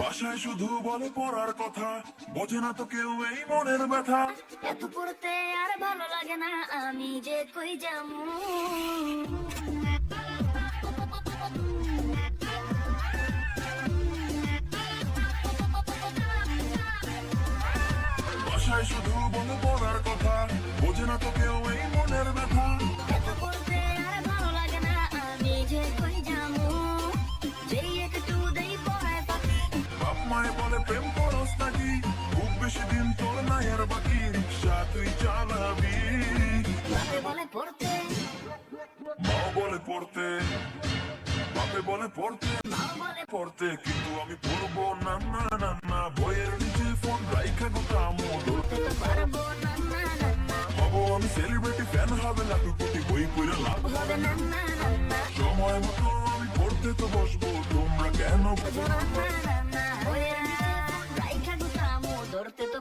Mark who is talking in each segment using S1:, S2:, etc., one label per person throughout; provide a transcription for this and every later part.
S1: বাসায় শুধু বলে পড়ার কথা। বোঝে না তো কেউ এই মনের ব্যথা।
S2: এত পড়তে আর ভালো লাগে না আমি যে কই যামু
S1: বাসায় শুধু বলে পড়ার কথা। বোঝে না তো কেউ এই বাপ বলে প্রেম করস নাকি? খুব বেশি দিন তোর নাই আর বাকি রিক্সা তুই চালাবি।
S2: বাপে বলে পড়তে।
S1: মাও বলে পড়তে বাপে বলে পড়তে। পড়তে কিন্তু আমি পড়ব না না না না বইয়ের নিচে ফোন রাইখা গোটামো
S2: পড়তে পারব না না না না।
S1: হব আমি সেলিব্রিটি ফ্যান হবে লাটু কোটি বই পড়ে লাভ।
S2: হবে না না না না।
S1: সময় মতো আমি পড়তে তো বসবো।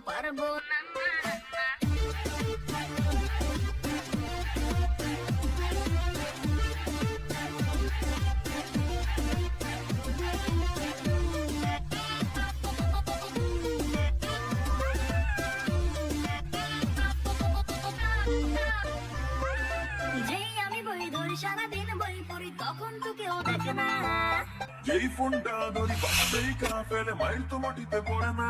S2: পারব না। সারাদিন বই পড়ি, তখন
S1: ফোনটা ধরি বাসাতেই কা ফেলে, মাইল তো মাটিতে পড়ে না।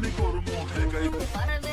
S1: me go to more.